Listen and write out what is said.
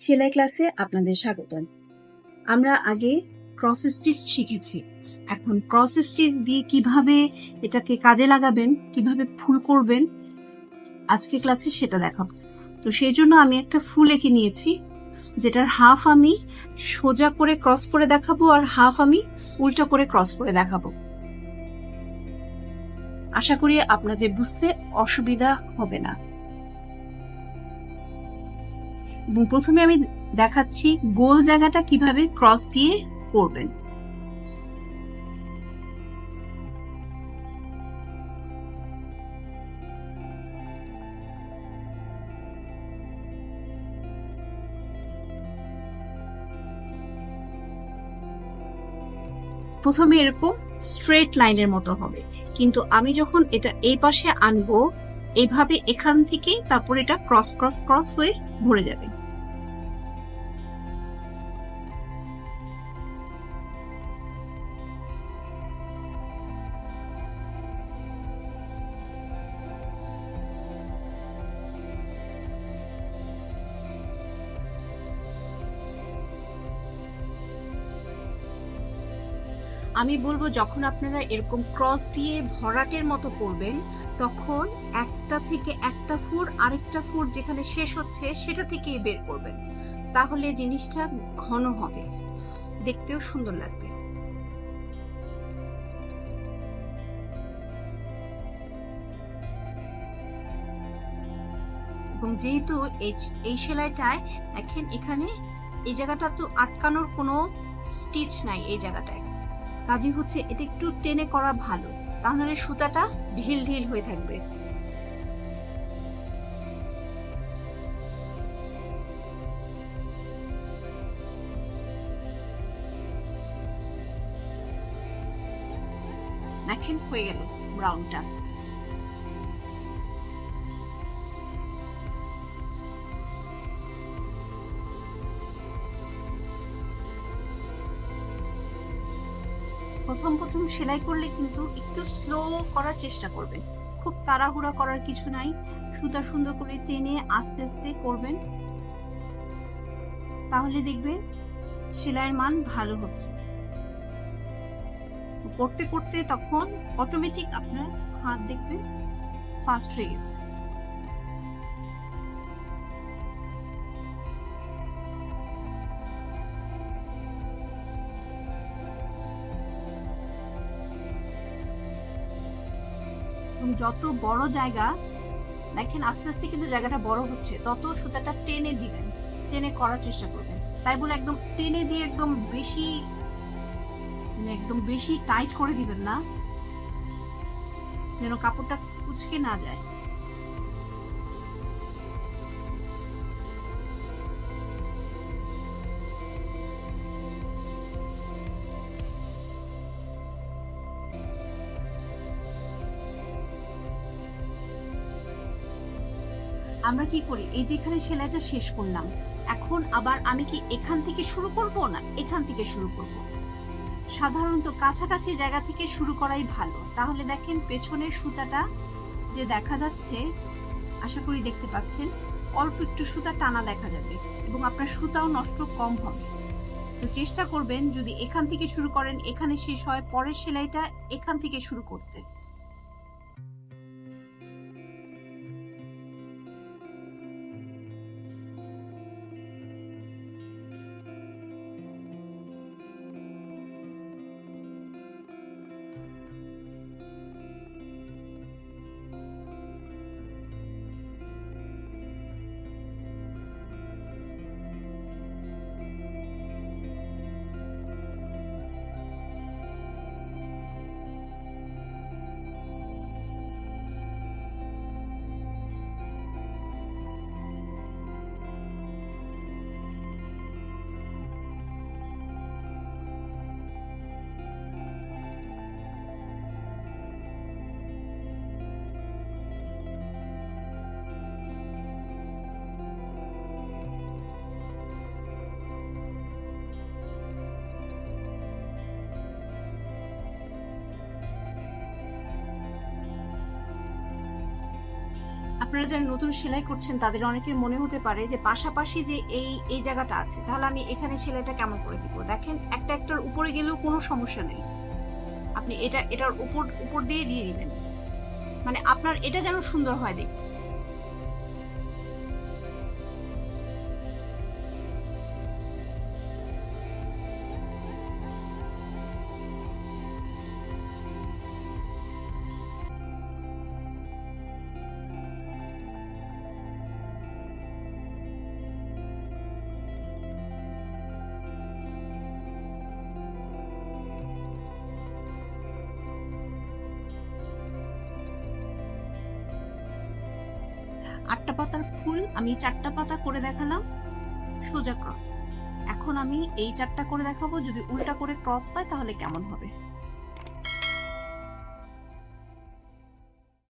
সেলাই ক্লাসে আপনাদের স্বাগতম। আমরা আগে ক্রস স্টিচ শিখেছি। এখন ক্রস স্টিচ দিয়ে কীভাবে এটাকে কাজে লাগাবেন, কীভাবে ফুল করবেন, আজকে ক্লাসে সেটা দেখাবো। তো সেই জন্য আমি একটা ফুল এঁকে নিয়েছি, যেটার হাফ আমি সোজা করে ক্রস করে দেখাবো আর হাফ আমি উল্টো করে ক্রস করে দেখাবো। আশা করি আপনাদের বুঝতে অসুবিধা হবে না। এবং প্রথমে আমি দেখাচ্ছি গোল জায়গাটা কীভাবে ক্রস দিয়ে করবেন। প্রথমে এরকম স্ট্রেট লাইনের মতো হবে। কিন্তু আমি যখন এটা এই পাশে আনব এইভাবে এখান থেকে তারপর এটা ক্রস ক্রস ক্রস হয়ে ভরে যাবে। আমি বলব, যখন আপনারা এরকম ক্রস দিয়ে ভরাটের মতো করবেন, তখন একটা থেকে একটা ফুট, আরেকটা ফুট যেখানে শেষ হচ্ছে, সেটা থেকেই বের করবেন। তাহলে জিনিসটা ঘন হবে। দেখতেও সুন্দর লাগবে। এবং যেহেতু এই- সেলাইটায়, দেখেন এখানে এই জায়গাটা তো আটকানোর কোনো স্টিচ নাই এই জায়গাটায়। কাজে হচ্ছে, এটা একটু টেনে করা ভালো। তাহলে সুতাটা ঢিল ঢিল হয়ে থাকবে। দেখেন, হয়ে গেল ব্রাউনটা প্রথম প্রথম সেলাই করলে কিন্তু একটু স্লো করার চেষ্টা করবেন। খুব তাড়াহুড়া করার কিছু নাই। সুতা সুন্দর করে টেনে আস্তে আস্তে করবেন। তাহলে দেখবে সেলাইয়ের মান ভালো হচ্ছে। করতে করতে তখন অটোমেটিক আপনার হাত দেখবেন ফাস্ট হয়ে গেছে। যত বড় জায়গা, দেখেন আস্তে আস্তে কিন্তু জায়গাটা বড় হচ্ছে, তত সুতাটা টেনে দিবেন, টেনে করার চেষ্টা করবেন। তাই বলে একদম টেনে দিয়ে একদম বেশি মানে একদম বেশি টাইট করে দিবেন না, যেন কাপড়টা কুচকে না যায়। আমরা কি করি? এই যে এখানে সেলাইটা শেষ করলাম, এখন আবার আমি কি এখান থেকে শুরু করব না এখান থেকে শুরু করব? সাধারণত কাছাকাছি জায়গা থেকে শুরু করাই ভালো। তাহলে দেখেন পেছনের সুতাটা যে দেখা যাচ্ছে, আশা করি দেখতে পাচ্ছেন, অল্প একটু সুতা টানা দেখা যাবে এবং আপনার সুতাও নষ্ট কম হবে। তো চেষ্টা করবেন যদি এখান থেকে শুরু করেন, এখানে শেষ হয়, পরের সেলাইটা এখান থেকে শুরু করতে। আপনারা যারা নতুন সেলাই করছেন, তাদের অনেকের মনে হতে পারে যে পাশাপাশি যে এই এই জায়গাটা আছে, তাহলে আমি এখানে সেলাইটা কেমন করে দিব? দেখেন, একটা একটার উপরে গেলেও কোনো সমস্যা নেই। আপনি এটা, এটার উপর উপর দিয়ে দিয়ে দিবেন। মানে আপনার এটা যেন সুন্দর হয় দেখতে। আটটা পাতার ফুল আমি চারটা পাতা করে দেখালাম, সোজা ক্রস এখন আমি এই চারটা করে দেখাবো, যদি উল্টা করে ক্রস হয়, তাহলে কেমন হবে?